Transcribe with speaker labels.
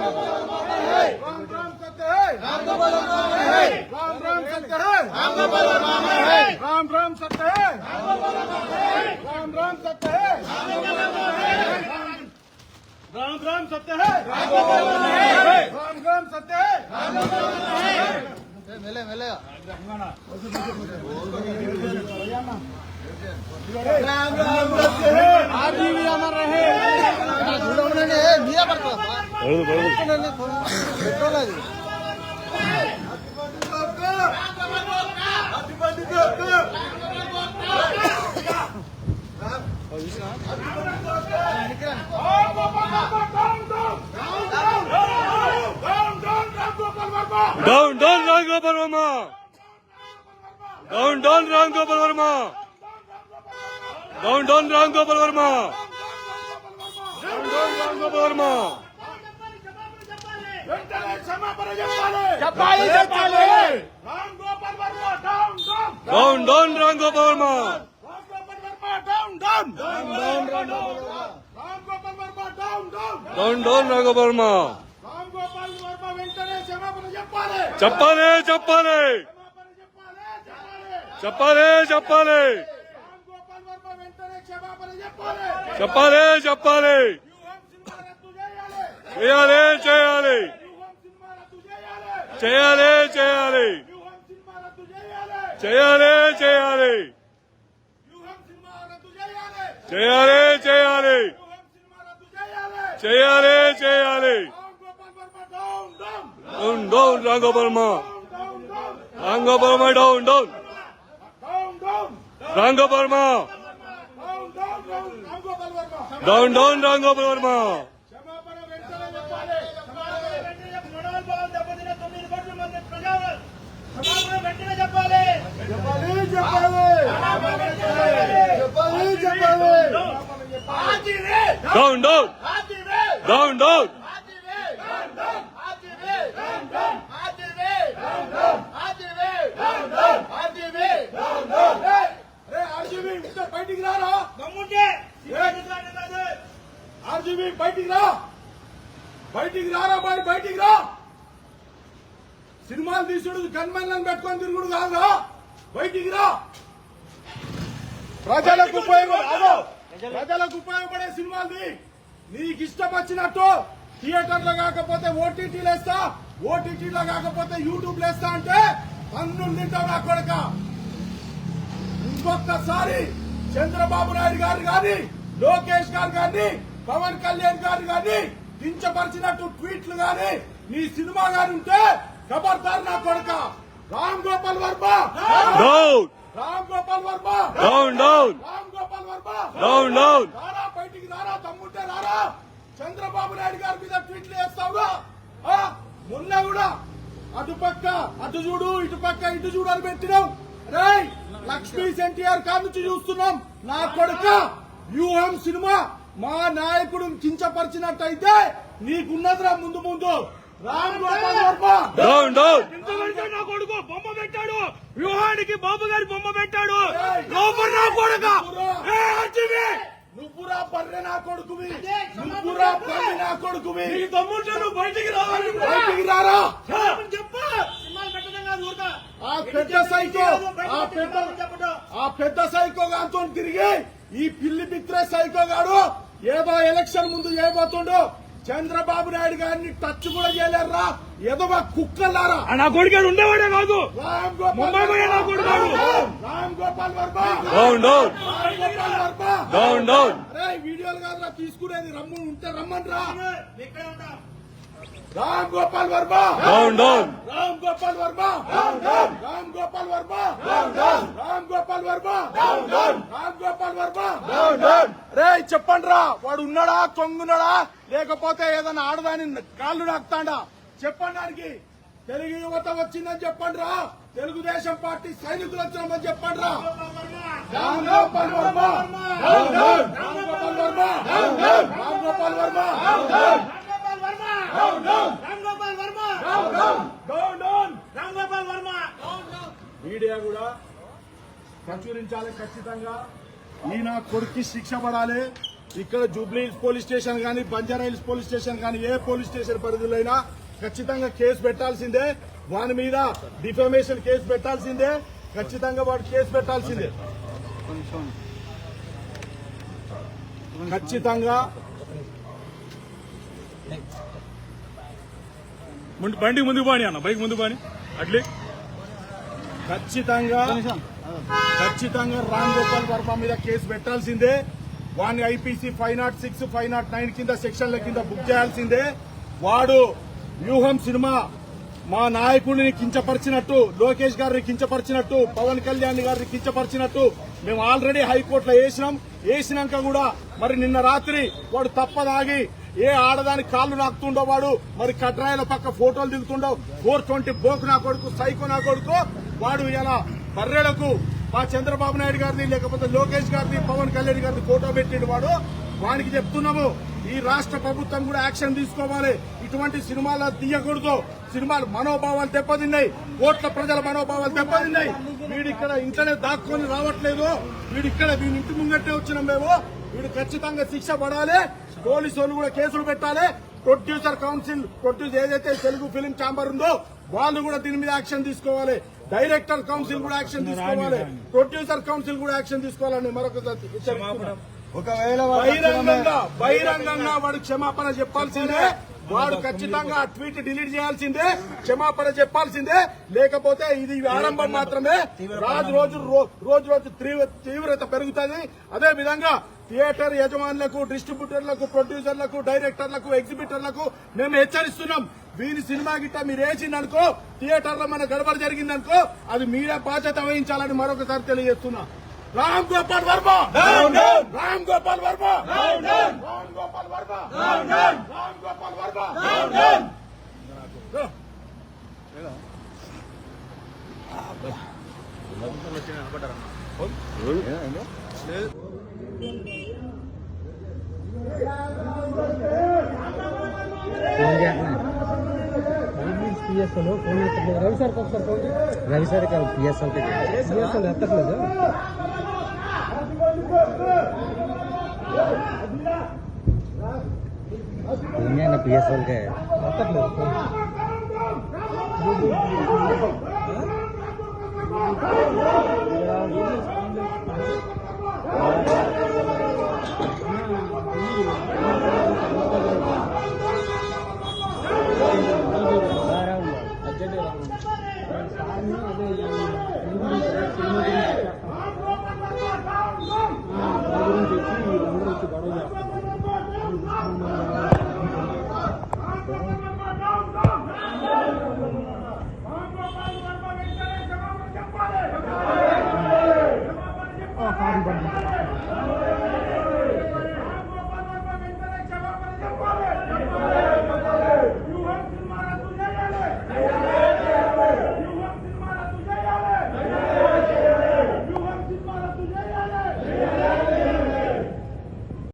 Speaker 1: राम राम सत्य है। राम राम सत्य है राम राम सत्य है राम राम करते हैं राम राम सत्य है राम राम सत्य है
Speaker 2: मिले मिले
Speaker 1: राम राम सत्य है आदमी भी अमर रहे
Speaker 2: ఏ, మీద పడుతుందా పెట్రోల్ అది
Speaker 3: Down, down, Ram Gopal Verma. Down, down, Ram Gopal Verma. Varma down down. Ram Gopal
Speaker 1: Varma
Speaker 3: down down. Ram Gopal
Speaker 1: Varma చెప్పాలి.
Speaker 3: చెప్పాలి చెప్పాలి.
Speaker 1: చెప్పాలి. చెప్పాలి
Speaker 3: చెప్పాలి చెప్పాలి
Speaker 1: రామ్ గోపాల్ వర్మ వెంటనే క్షమాపణ చెప్పాలి
Speaker 3: చెప్పాలి చెప్పాలి
Speaker 1: వ్యూహం సినిమా రద్దు చేయాలి
Speaker 3: చేయాలి. చేయాలి
Speaker 1: చేయాలి.
Speaker 3: చేయాలి చేయాలి.
Speaker 1: చేయాలి
Speaker 3: చేయాలి. చేయాలి
Speaker 1: చేయాలి. డౌన్ డౌన్
Speaker 3: రాంగోపర్మ రాంగోపర్మ
Speaker 1: down down రాంగోపర్మ down down down Varma
Speaker 3: down down రాంగోపల్మ
Speaker 1: క్షమాపణ వెంటనే చెప్పాలి క్షమాపణ వెంటనే చెప్ప- మనోబలం దెబ్బతిన్న తొమ్మిది కోట్ల మంది ప్రజలు క్షమాపణ వెంటనే చెప్పాలి చెప్పాలి చెప్పాలి చెప్పాలి చెప్పాలి ఆదివే
Speaker 3: డౌన్ డౌన్
Speaker 1: ఆదివే
Speaker 3: డౌన్ డౌన్
Speaker 1: బయటికి రారా దమ్ముంటే ఆర్జీబీ బయటికి రా బయటికి రారా మరి బయటికి రా సినిమాలు తీసుడు గన్మెన్లను పెట్టుకొని తిరుగుడు కాదురా బయటికి రా ప్రజలకు ఉపయోగం ప్రజలకు ఉపయోగపడే సినిమాలు నీకు ఇష్టం వచ్చినట్టు థియేటర్లో కాకపోతే ఓటీటీలు వేస్తా ఓటీటీలో కాకపోతే యూట్యూబ్ వేస్తా అంటే పన్నులు తింటావు నా కొడక. ఇంకొకసారి చంద్రబాబు నాయుడు గారు గాని లోకేష్ గారు గాని పవన్ కళ్యాణ్ గారు గాని కించపరిచినట్టు ట్వీట్లు గాని నీ సినిమా గాని ఉంటే ఖబర్దార్ నా కొడక. Ram Gopal Varma.
Speaker 3: Down
Speaker 1: Ram Gopal Varma.
Speaker 3: Down down
Speaker 1: Ram Gopal Varma!
Speaker 3: Down down
Speaker 1: రారా బయటికి రారా తమ్ముంటే రారా. చంద్రబాబు నాయుడు గారి మీద ట్వీట్లు వేస్తావుగా? ఆ, మొన్న కూడా అటు పక్క అటు చూడు ఇటు పక్క ఇటు చూడు అని పెట్టినాం. రేయ్ లక్ష్మీ ఎన్టీఆర్ కాడ నుంచి చూస్తున్నాం. నా కొడుక వ్యూహం సినిమా మా నాయకుడు కించపరిచినట్టయితే నీకున్నదిరా ముందు ముందు.
Speaker 4: నా కొడుకు బొమ్మ పెట్టాడు. వ్యూహానికి బాబు గారి బొమ్మ పెట్టాడు! లోపల నా కొడుక!
Speaker 1: నువ్వురా. బర్రె నా కొడుకువి. నువ్వురా బర్రె నా కొడుకువి.
Speaker 4: నీ తమ్ముడు నువ్వు బయటికి రావాలి
Speaker 1: బయటికి రారా?
Speaker 4: చెప్పు.
Speaker 1: ఆ పెద్ద సైకో ఆ పెద్ద ఆ పెద్ద సైకో గాంతో తిరిగి ఈ పిల్లి పిత్రే సైకో గాడు ఏదో ఎలక్షన్ ముందు చేయబోతుండు. చంద్రబాబు నాయుడు గారిని టచ్ కూడా చేయలేరురా. ఏదో మా కుక్కలారా
Speaker 4: నా కొడుకు ఉండేవాడే కాదు.
Speaker 1: రామ్ గోపాల్
Speaker 4: ముంబై పోయే నా కొడుకు.
Speaker 1: Ram Gopal Varma.
Speaker 3: Down down
Speaker 1: Ram Gopal Varma.
Speaker 3: Down down
Speaker 1: అరే వీడియోలు కాదురా తీసుకునేది రమ్ము ఉంటే రమ్మని రా రామ్ గోపాల్ వర్మ
Speaker 3: డౌన్ డౌన్
Speaker 1: రామ్ గోపాల్ వర్మ రామ్ గోపాల్ వర్మ రామ్ గోపాల్ వర్మ రామ్ గోపాల్ వర్మ రే చెప్పండి రా వాడు ఉన్నాడా కొంగున్నాడా లేకపోతే ఏదైనా ఆడదాని కాళ్ళు నాకుతాడా చెప్పండి తెలుగు యువత వచ్చిందని చెప్పండి రా తెలుగుదేశం పార్టీ సైనికులు వచ్చినామని చెప్పండి రా Ram Gopal Varma Ram Gopal Varma Ram Gopal Varma down down media కూడా ప్రచురించాలి ఖచ్చితంగా. ఈ నా కొడుక్కి శిక్ష పడాలి. ఇక్కడ జూబ్లీ హిల్స్ పోలీస్ స్టేషన్ కానీ బంజారా హిల్స్ పోలీస్ స్టేషన్ కానీ ఏ పోలీస్ స్టేషన్ పరిధిలో అయినా ఖచ్చితంగా కేసు పెట్టాల్సిందే. వాని మీద డిఫమేషన్ కేసు పెట్టాల్సిందే. ఖచ్చితంగా వాడు కేసు పెట్టాల్సిందే. ఖచ్చితంగా.
Speaker 3: ముందు బండి ముందుకు పోని అన్న బైక్ ముందుకు పోని. అట్లే.
Speaker 1: ఖచ్చితంగా. ఖచ్చితంగా రామ్ గోపాల్ వర్మ మీద కేసు పెట్టాల్సిందే. వాడిని IPC five nought six five nought nine కింద సెక్షన్ల కింద బుక్ చేయాల్సిందే. వాడు వ్యూహం సినిమా మా నాయకుడిని కించపరిచినట్టు లోకేష్ గారిని కించపరిచినట్టు పవన్ కళ్యాణ్ గారిని కించపరిచినట్టు మేము ఆల్రెడీ హైకోర్టులో వేసినాం. వేసినాక కూడా మరి నిన్న రాత్రి వాడు తప్పదాగి ఏ ఆడదాని కాళ్ళు నాకుతుండో వాడు మరి కట్రాయల పక్క ఫోటోలు దిగుతుండో ఫోర్ ట్వంటీ బోకు నా కొడుకు సైకో నా కొడుకు వాడు ఇలా బర్రెలకు మా చంద్రబాబు నాయుడు గారిని లేకపోతే లోకేష్ గారిని పవన్ కళ్యాణ్ గారిని ఫోటో పెట్టిన వాడు. వానికి చెప్తున్నాము ఈ రాష్ట్ర ప్రభుత్వం కూడా యాక్షన్ తీసుకోవాలి. ఇటువంటి సినిమాలు తీయకూడదు. సినిమాలు మనోభావాలు దెబ్బతిన్నాయి. కోట్ల ప్రజల మనోభావాలు దెబ్బతిన్నాయి. వీడు ఇక్కడ ఇంట్లోనే దాక్కుని రావట్లేదు. వీడు ఇక్కడ వీడి ఇంటి ముంగట్టే వచ్చినాం మేము. వీడు ఖచ్చితంగా శిక్ష పడాలి. పోలీసు వాళ్ళు కూడా కేసులు పెట్టాలి. ప్రొడ్యూసర్ కౌన్సిల్ ప్రొడ్యూస్ ఏదైతే తెలుగు ఫిలిం ఛాంబర్ ఉందో వాళ్ళు కూడా దీని మీద యాక్షన్ తీసుకోవాలి. డైరెక్టర్ కౌన్సిల్ కూడా యాక్షన్ తీసుకోవాలి. ప్రొడ్యూసర్ కౌన్సిల్ కూడా యాక్షన్ తీసుకోవాలని మరొకసారి.
Speaker 2: ఒకవేళ
Speaker 1: బహిరంగంగా బహిరంగంగా వాడు క్షమాపణ చెప్పాల్సిందే. వాడు ఖచ్చితంగా ఆ ట్వీట్ డిలీట్ చేయాల్సిందే క్షమాపణ చెప్పాల్సిందే. లేకపోతే ఇది ఆరంభం మాత్రమే. రాజు రోజు రోజు రోజు తీవ్ర- తీవ్రత పెరుగుతుంది. అదే విధంగా థియేటర్ యజమానులకు డిస్ట్రిబ్యూటర్లకు ప్రొడ్యూసర్లకు డైరెక్టర్లకు ఎగ్జిబిటర్లకు మేము హెచ్చరిస్తున్నాం. వీరి సినిమా గిట్ట మీరు వేసిందనుకో థియేటర్లో మన గడబడ జరిగిందనుకో అది మీరే బాధ్యత వహించాలని మరొకసారి తెలియజేస్తున్నా. రామ్ గోపాల్ వర్మ! రామ్ గోపాల్ వర్మ! రామ్ గోపాల్ వర్మ! రామ్ గోపాల్ వర్మ!
Speaker 5: రవి సార్ కాదు పిఎస్ఎల్ పిఎస్ఎల్ ఎత్తట్లేదు? పిఎస్ఎల్కే
Speaker 2: ఆ